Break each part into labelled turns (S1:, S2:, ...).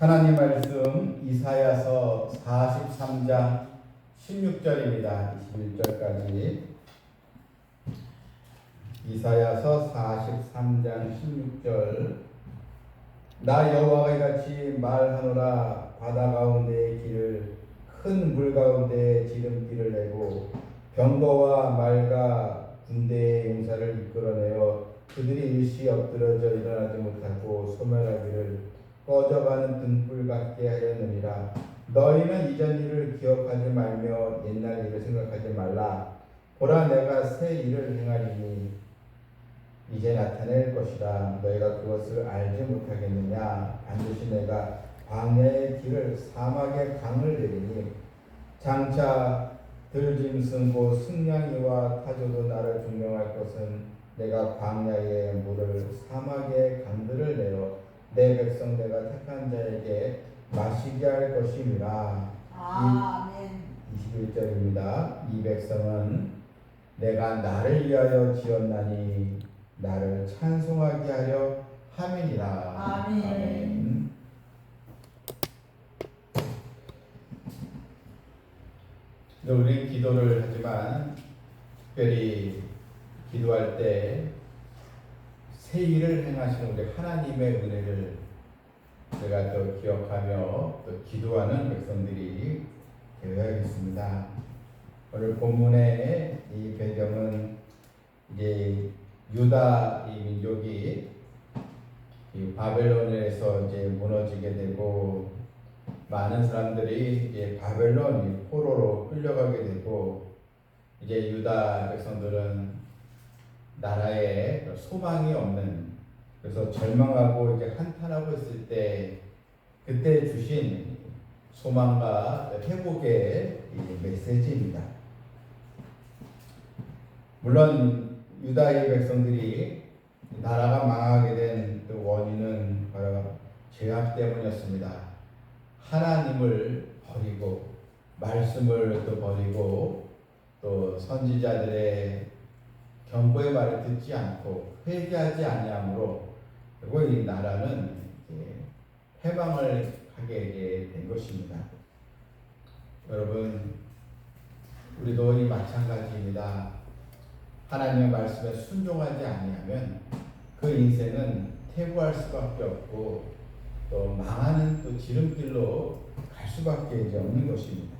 S1: 하나님 말씀 이사야서 43장 16절입니다. 21절까지. 이사야서 43장 16절. 나 여호와가 같이 말하노라. 바다 가운데의 길을 큰 물 가운데 지름길을 내고 병거와 말과 군대의 용사를 이끌어내어 그들이 일시 엎드러져 일어나지 못하고 소멸하기를 꺼져가는 등불 같게 하였느니라. 너희는 이전 일을 기억하지 말며 옛날 일을 생각하지 말라. 보라 내가 새 일을 행하리니 이제 나타낼 것이라. 너희가 그것을 알지 못하겠느냐? 반드시 내가 광야의 길을 사막의 강을 내리니 장차 들짐승 곧 승냥이와 타조도 나를 존경할 것은 내가 광야의 물을 사막의 강들을 내어 내 백성 내가 택한 자에게 마시게 할 것임이라
S2: 아멘.
S1: 21절입니다. 이 백성은 내가 나를 위하여 지었나니 나를 찬송하게 하려 함이니라.
S2: 아멘.
S1: 네, 우리 기도를 하지만 특별히 기도할 때 새 일을 행하시는 우리 하나님의 은혜를 제가 또 기억하며 또 기도하는 백성들이 되어야겠습니다. 오늘 본문의 이 배경은 이제 유다 이 민족이 이 바벨론에서 이제 무너지게 되고 많은 사람들이 이제 바벨론 이 포로로 끌려가게 되고 이제 유다 백성들은 나라에 소망이 없는 그래서 절망하고 이제 한탄하고 있을 때 그때 주신 소망과 회복의 이 메시지입니다. 물론 유다의 백성들이 나라가 망하게 된 그 원인은 바로 죄악 때문이었습니다. 하나님을 버리고 말씀을 또 버리고 또 선지자들의 경고의 말을 듣지 않고 회개하지 아니함으로 그리고 이 나라는 해방을 하게 된 것입니다. 여러분 우리도 이 마찬가지입니다. 하나님의 말씀에 순종하지 아니하면 그 인생은 퇴보할 수밖에 없고 또 망하는 또 지름길로 갈 수밖에 없는 것입니다.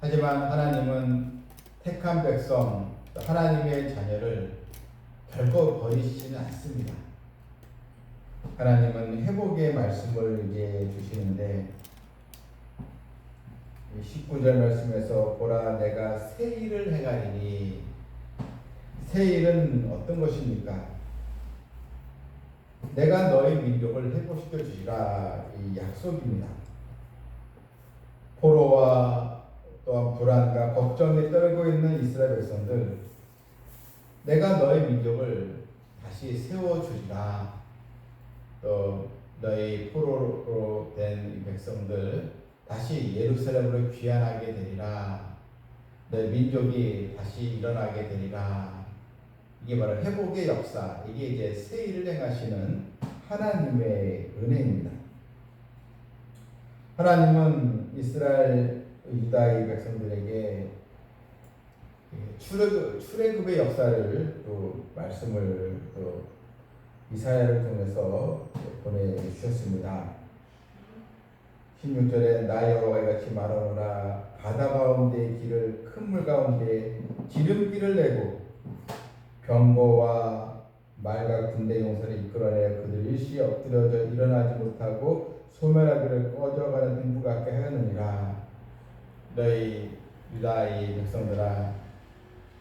S1: 하지만 하나님은 택한 백성, 또 하나님의 자녀를 결코 버리시지는 않습니다. 하나님은 회복의 말씀을 이제 주시는데 19절 말씀에서 보라 내가 새 일을 행하리니 새 일은 어떤 것입니까? 내가 너희 민족을 회복시켜 주시라 이 약속입니다. 포로와 또한 불안과 걱정에 떨고 있는 이스라엘 백성들 내가 너희 민족을 다시 세워 주리라. 또 너희 포로로 된 백성들 다시 예루살렘으로 귀환하게 되리라. 너희 민족이 다시 일어나게 되리라. 이게 바로 회복의 역사. 이게 이제 새 일을 행하시는 하나님의 은혜입니다. 하나님은 이스라엘 유다의 백성들에게 출애굽, 출애굽의 역사를 또 말씀을 또 이사야를 통해서 보내주셨습니다. 16절에 나 여호와가 같이 말하노라 바다 가운데 길을 큰 물 가운데 지름길을 내고 병거와 말과 군대 용사를 이끌어내 그들 일시 엎드려져 일어나지 못하고 소멸하기를 꺼져가는 등불 같게 하였느니라 너희 유다의 백성들아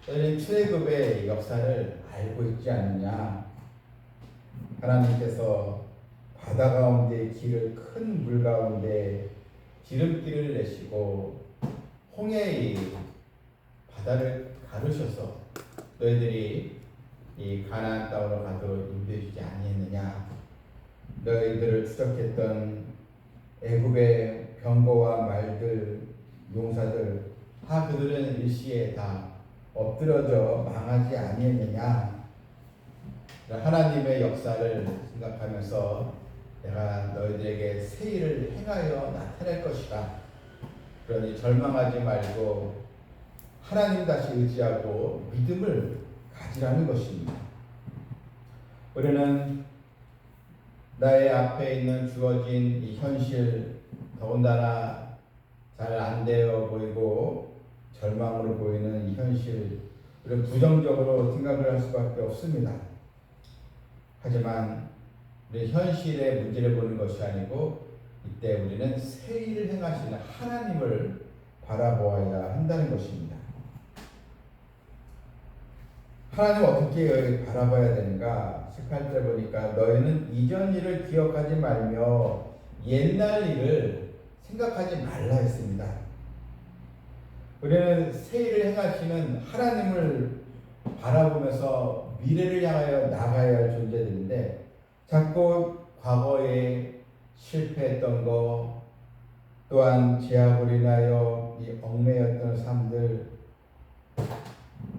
S1: 너희 출애굽의 역사를 알고 있지 않느냐? 하나님께서 바다 가운데 길을 큰 물 가운데 지름길을 내시고 홍해의 바다를 가르셔서 너희들이 이 가나안 땅으로 가도록 인도해 주지 아니했느냐? 너희들을 추적했던 애굽의 병거와 말들 용사들 다 그들은 일시에 다 엎드려져 망하지 아니했느냐 하나님의 역사를 생각하면서 내가 너희들에게 새 일을 행하여 나타낼 것이다. 그러니 절망하지 말고 하나님 다시 의지하고 믿음을 가지라는 것입니다. 우리는 나의 앞에 있는 주어진 이 현실 더군다나 잘 안 되어 보이고 절망으로 보이는 이 현실 우리는 부정적으로 생각을 할 수밖에 없습니다. 하지만 우리 현실의 문제를 보는 것이 아니고 이때 우리는 새 일을 행하시는 하나님을 바라보아야 한다는 것입니다. 하나님 어떻게 바라봐야 되는가? 18절 보니까 너희는 이전 일을 기억하지 말며 옛날 일을 생각하지 말라 했습니다. 우리는 새 일을 행하시는 하나님을 바라보면서 미래를 향하여 나가야 할 존재들인데 자꾸 과거에 실패했던 거 또한 제약으로 인하여 이 얽매였던 삶들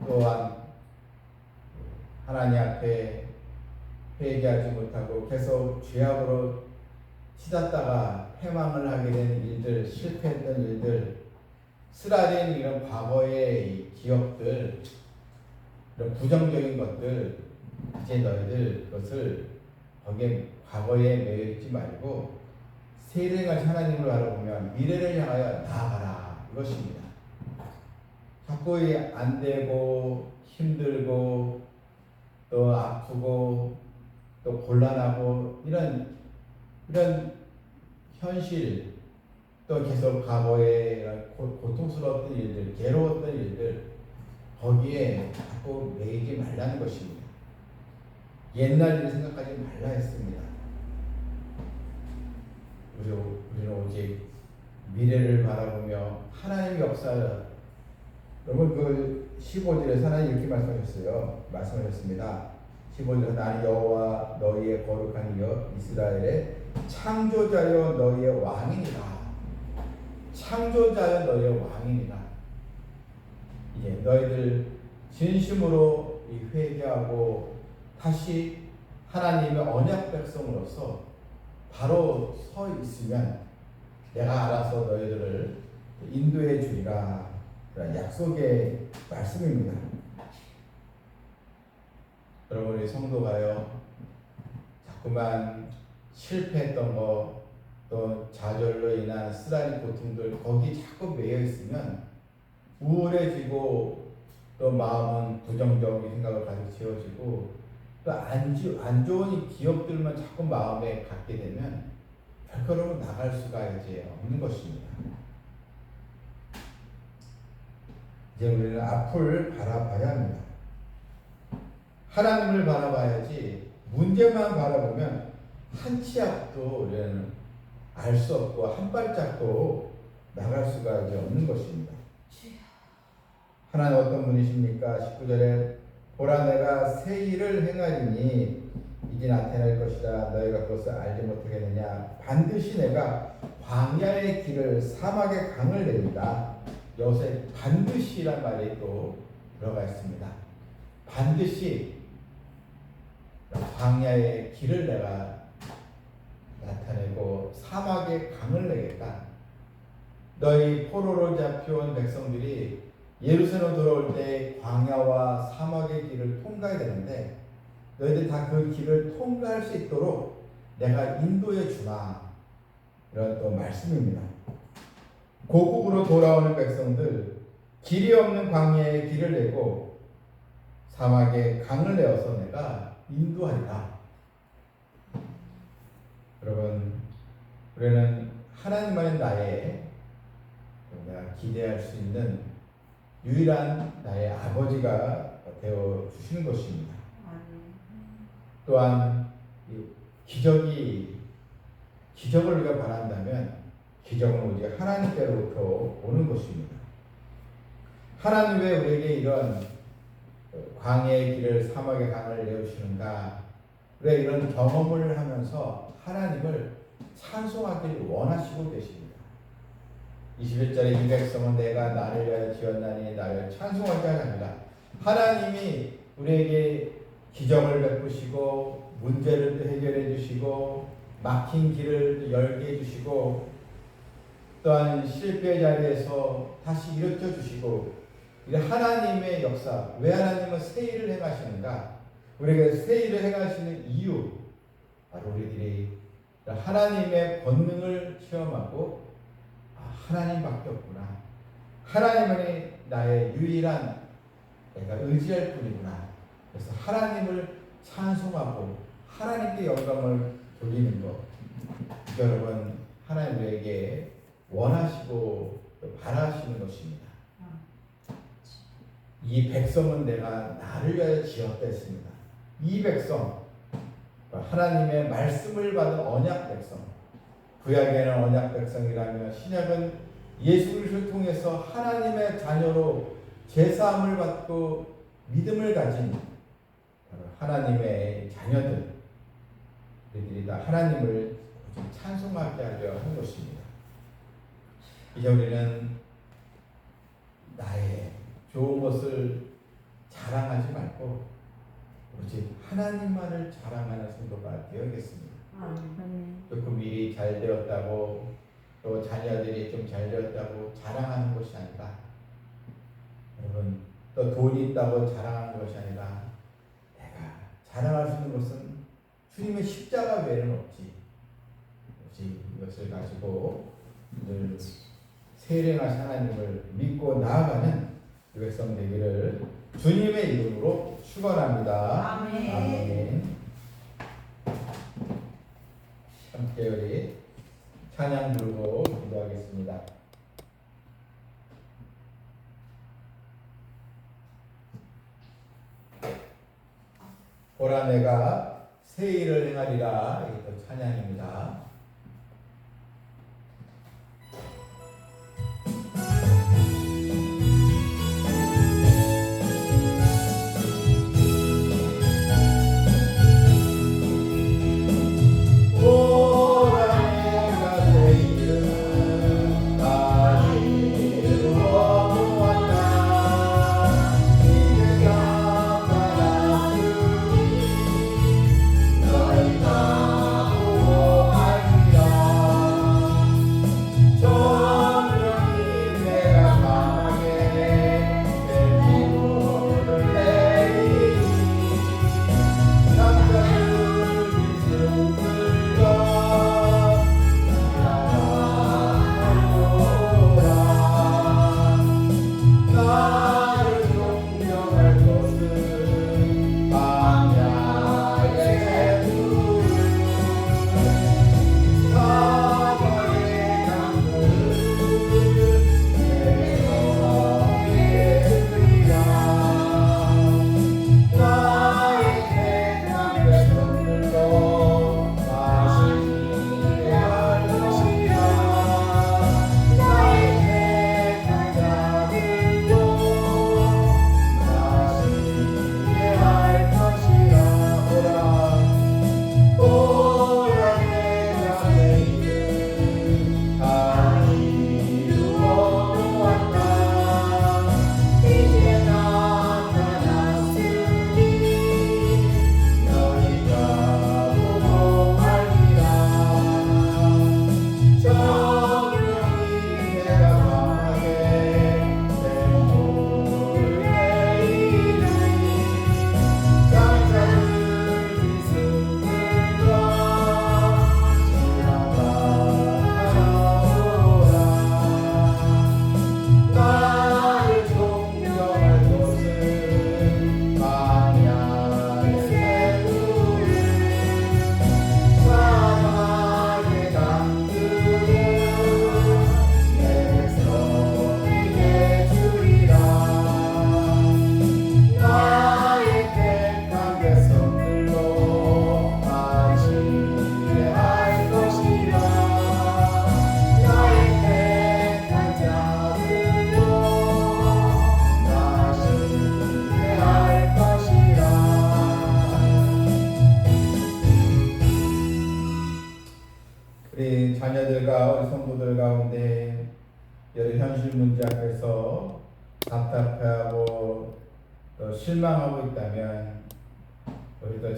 S1: 또한 하나님 앞에 회개하지 못하고 계속 죄악으로 치닫다가 패망을 하게 된 일들, 실패했던 일들, 쓰라린 이런 과거의 이 기억들, 이런 부정적인 것들, 이제 너희들 그것을 거기에 과거에 매여 있지 말고 세례가 하나님을 바라보면 미래를 향하여 나아가라 이것입니다. 자꾸 이안 되고 힘들고 또 아프고 또 곤란하고 이런 이런 현실 또 계속 고- 고통스러웠던 일들, 괴로웠던 일들 거기에 자꾸 매이지 말라는 것입니다. 옛날 일을 생각하지 말라 했습니다. 우리 우리는 오직 미래를 바라보며 하나님의 역사를 여러분 그 15절에 하나님 이렇게 말씀하셨어요. 말씀하셨습니다. 15절에 나는 여호와 너희의 거룩한 이여 이스라엘의 창조자여 너희의 왕이니라. 창조자여 너희의 왕이니라. 이제 너희들 진심으로 이 회개하고 다시 하나님의 언약 백성으로서 바로 서 있으면 내가 알아서 너희들을 인도해 주리라. 약속의 말씀입니다. 여러분 우리 성도가요 자꾸만 실패했던 거 또 좌절로 인한 쓰라린 고통들 거기 자꾸 매여 있으면 우울해지고 또 마음은 부정적인 생각을 가지고 지어지고 또안 안 좋은 이 기억들만 자꾸 마음에 갖게 되면 별거로 나갈 수가 이제 없는 것입니다. 이제 우리는 앞을 바라봐야 합니다. 하나님을 바라봐야지 문제만 바라보면 한치 앞도 우리는 알 수 없고 한 발짝도 나갈 수가 이제 없는 것입니다. 하나님 어떤 분이십니까? 19절에 보라 내가 새 일을 행하리니 이제 나타날 것이다 너희가 그것을 알지 못하겠느냐 반드시 내가 광야의 길을 사막의 강을 내리다 여기서 반드시란 말이 또 들어가 있습니다 반드시 광야의 길을 내가 나타내고 사막의 강을 내겠다 너희 포로로 잡혀온 백성들이 예루살렘 돌아올 때 광야와 사막의 길을 통과해야 되는데 너희들 다 그 길을 통과할 수 있도록 내가 인도해 주마 이런 또 말씀입니다. 고국으로 돌아오는 백성들 길이 없는 광야에 길을 내고 사막에 강을 내어서 내가 인도하리라. 여러분 우리는 하나님만이 나의 내가 기대할 수 있는 유일한 나의 아버지가 되어 주시는 것입니다. 또한 이 기적이 기적을 우리가 바란다면 기적은 오직 하나님께로부터 오는 것입니다. 하나님 왜 우리에게 이런 광야의 길을 사막의 강을 내어주시는가? 왜 이런 경험을 하면서 하나님을 찬송하기를 원하시고 계십니다. 21절에 이 백성은 내가 나를 위하여 지었나니 나를 찬송하게 하랍니다. 하나님이 우리에게 기적을 베푸시고 문제를 해결해 주시고 막힌 길을 열게 해주시고 또한 실패 자리에서 다시 일으켜 주시고 이 하나님의 역사 왜 하나님은 새 일을 행하시는가 새 일을 행하시는 이유 바로 우리들이 하나님의 권능을 체험하고 아, 하나님밖에 없구나 하나님은 나의 유일한 내가 의지할 뿐이구나 그래서 하나님을 찬송하고 하나님께 영광을 돌리는 것 여러분 하나님 우리에게 원하시고 또 바라시는 것입니다. 이 백성은 내가 나를 위하여 지었다 했습니다. 이 백성 하나님의 말씀을 받은 언약 백성 구약에는 언약 백성이라며 신약은 예수 그리스도를 통해서 하나님의 자녀로 제사함을 받고 믿음을 가진 하나님의 자녀들 우리들이 다 하나님을 찬송하게 하려 한 것입니다. 이제 우리는 나의 좋은 것을 자랑하지 말고 오직 하나님만을 자랑하는 성도가 되어야겠습니다. 조금 일이 잘 되었다고 또 자녀들이 좀 잘 되었다고 자랑하는 것이 아니라 여러분 또 돈이 있다고 자랑하는 것이 아니라 내가 자랑할 수 있는 것은 주님의 십자가 외에는 없지. 오직 이것을 가지고 늘 세례하신 하나님을 믿고 나아가는 그 백성 되기를 주님의 이름으로 축원합니다.
S2: 아멘.
S1: 아멘. 함께 우리 찬양 부르고 기도하겠습니다. 보라 내가 새 일을 행하리라 이게 또 찬양입니다.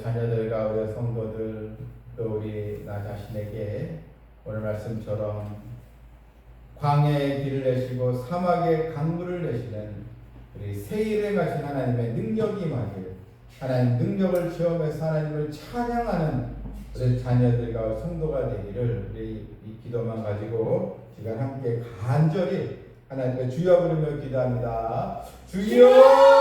S1: 자녀들과 우리 성도들 또 우리 나 자신의
S3: 말씀처럼 광야의 길을 내시고 사막의 강물을 내시는 우리 세일에 가신 하나님의 능력이 임하길 하나님 능력을 체험해서 하나님을 찬양하는 우리 자녀들과 성도가 되기를 우리 이 기도만 가지고 시간 함께 간절히 하나님께 주여 부르며 기도합니다. 주여!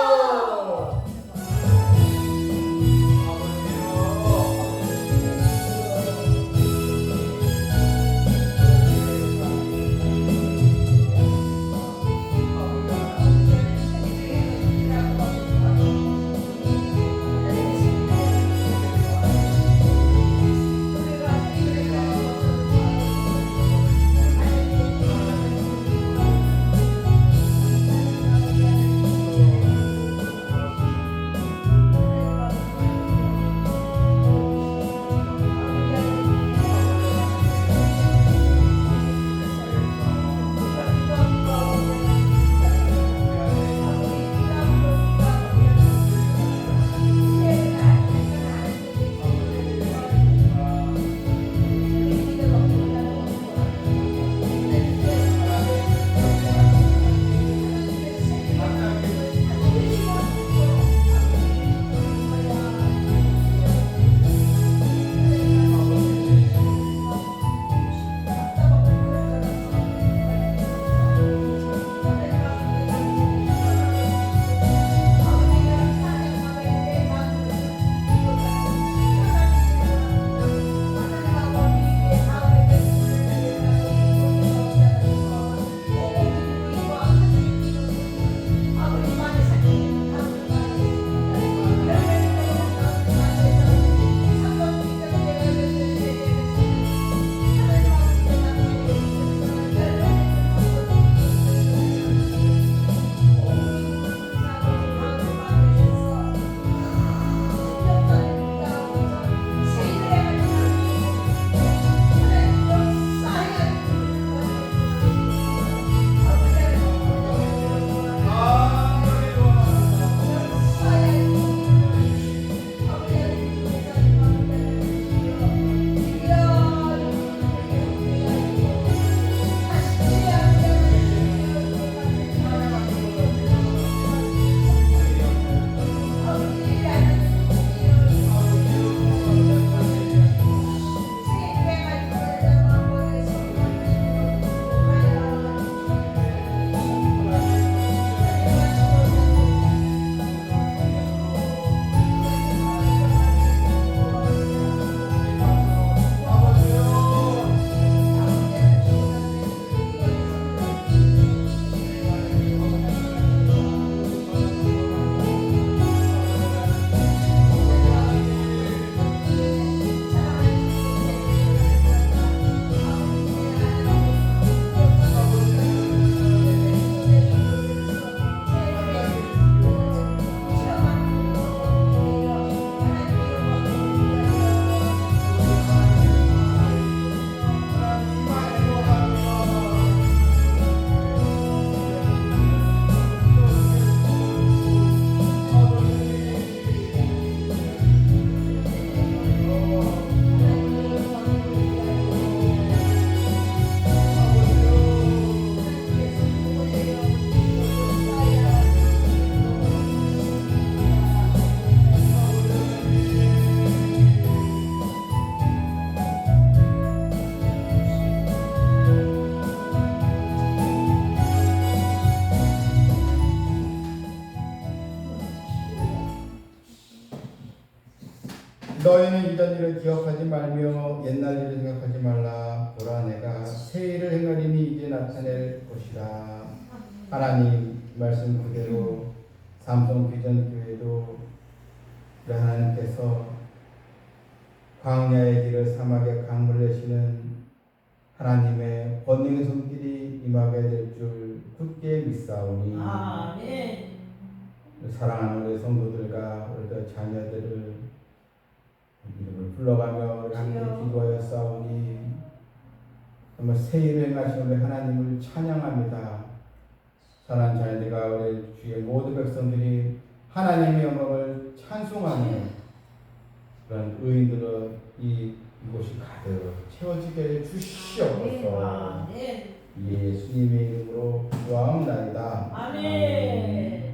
S3: 이전 일을 기억하지 말며 옛날 일을 생각하지 말라. 보라 내가 새 일을 행하리니 이제 나타낼 것이라. 하나님 말씀 그대로 삼성 비전 교회도 우리 하나님께서 광야의 길을 사막의 강물 내시는 하나님의 번능의 손길이 임하게 될 줄 굳게 믿사오니
S2: 아멘.
S3: 사랑하는 우리 성도들과 우리 자녀들을 이름을 불러가며
S2: 주여.
S3: 기도하여 싸우니 정말 새 일을 행하시는 우리 하나님을 찬양합니다. 사랑하는 자녀들과 우리 주의 모든 백성들이 하나님의 영광을 찬송하는 그런 의인들의 이
S1: 이곳이 가득 채워지게 해 주시옵소서.
S2: 아멘.
S1: 예수님의 이름으로 기도하옵나이다.
S4: 아멘.